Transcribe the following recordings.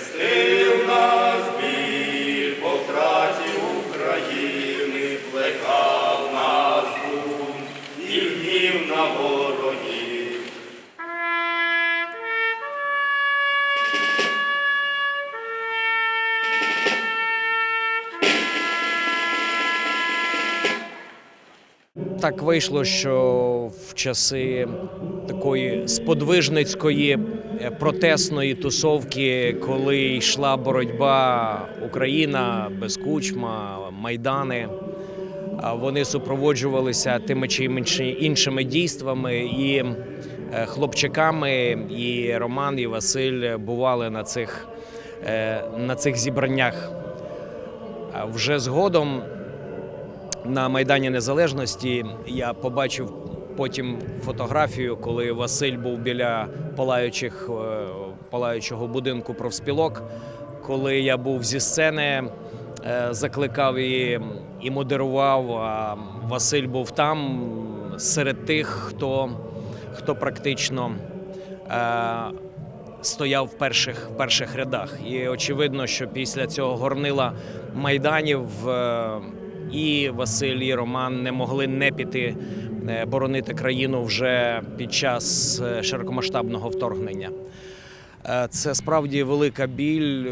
Христи. Так вийшло, що в часи такої сподвижницької е, протестної тусовки, коли йшла боротьба Україна без кучма, майдани, вони супроводжувалися тими чи іншими дійствами. І е, хлопчиками, і Роман, і Василь бували на цих, е, на цих зібраннях. Вже згодом на Майдані Незалежності я побачив потім фотографію, коли Василь був біля палаючих, е, палаючого будинку профспілок. Коли я був зі сцени, е, закликав і, і модерував. А Василь був там серед тих, хто, хто практично е, стояв в перших, в перших рядах. І очевидно, що після цього горнила майданів і Василь, і Роман не могли не піти е, боронити країну вже під час е, широкомасштабного вторгнення. Е, Це справді велика біль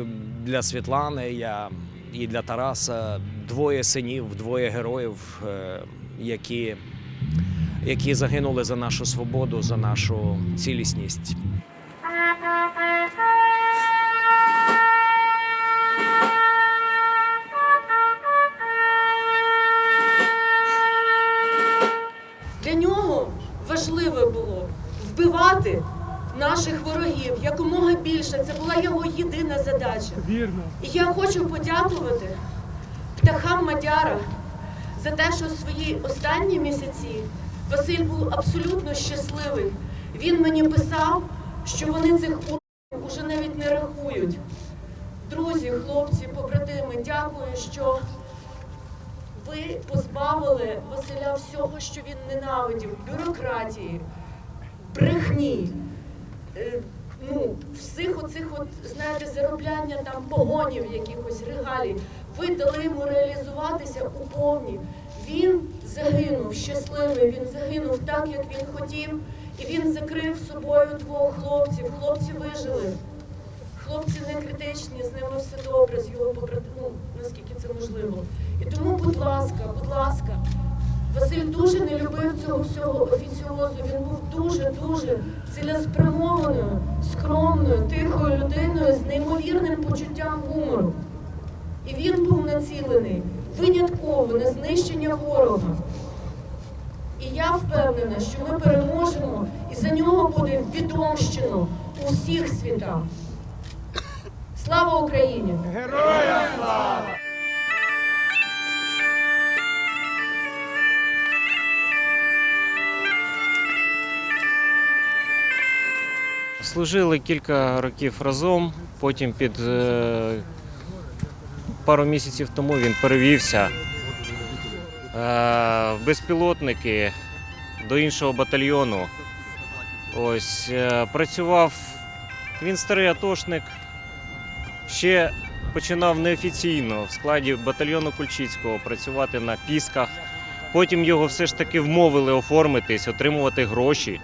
для Світлани я, і для Тараса. Двоє синів, двоє героїв, які, які загинули за нашу свободу, за нашу цілісність. Важливо було вбивати наших ворогів якомога більше. Це була його єдина задача. Вірно. І я хочу подякувати птахам Мадяра за те, що свої останні місяці Василь був абсолютно щасливий. Він мені писав, що вони цих уроків уже навіть не рахують. Друзі, хлопці, побратими, дякую, що ви позбавили Василя всього, що він ненавидів, бюрократії, брехні, е, ну, всіх оцих, от, знаєте, заробляння там погонів, якихось регалій. Ви дали йому реалізуватися у повні. Він загинув щасливий, він загинув так, як він хотів, і він закрив собою двох хлопців. Хлопці вижили. Хлопці не критичні, з ними все добре, з його побратимом, ну, наскільки це можливо. І тому, будь ласка, будь ласка, Василь дуже не любив цього всього офіціозу. Він був дуже, дуже цілеспрямованою, скромною, тихою людиною з неймовірним почуттям гумору. І він був націлений винятково на знищення ворога. І я впевнена, що ми переможемо, і за нього буде відомщено у всіх світах. Слава Україні! Героям слава! Служили кілька років разом, потім під е, пару місяців тому він перевівся е, в безпілотники до іншого батальйону. Ось е, працював. Він старий атошник, ще починав неофіційно в складі батальйону Кульчицького працювати на пісках. Потім його все ж таки вмовили оформитись, отримувати гроші.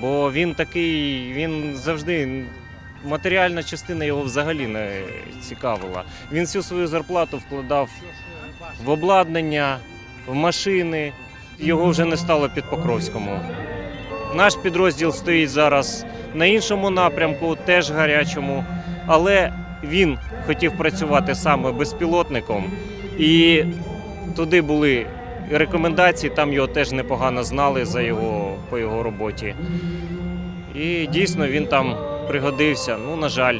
Бо він такий, він завжди матеріальна частина його взагалі не цікавила. Він всю свою зарплату вкладав в обладнання, в машини. Його вже не стало під Покровському. Наш підрозділ стоїть зараз на іншому напрямку, теж гарячому, але він хотів працювати саме безпілотником. І туди були рекомендації, там його теж непогано знали за його, по його роботі. І дійсно він там пригодився. Ну, на жаль.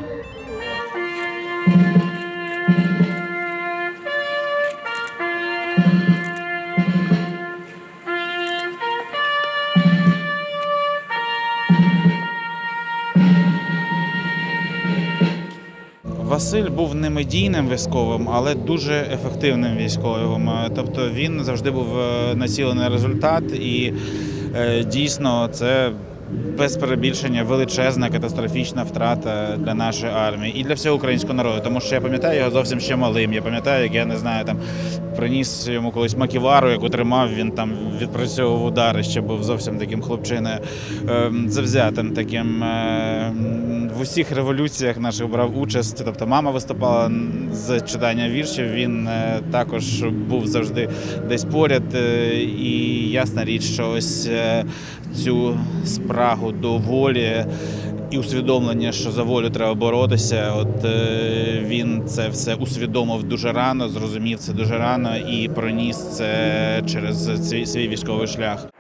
Василь був не медійним військовим, але дуже ефективним військовим. Е, Тобто він завжди був е, націлений на результат, і е, дійсно це без перебільшення величезна катастрофічна втрата для нашої армії і для всього українського народу. Тому що я пам'ятаю його зовсім ще малим. Я пам'ятаю, як я не знаю, там приніс йому колись маківару, яку тримав. Він там відпрацьовував удари, ще був зовсім таким хлопчиною ем, завзятим таким. е, В усіх революціях наших брав участь. Тобто мама виступала з читання віршів. Він е, також був завжди десь поряд. е, І ясна річ, що ось е, цю спрагу до волі і усвідомлення, що за волю треба боротися. От е, він це все усвідомив дуже рано, зрозумів це дуже рано і проніс це через свій військовий шлях.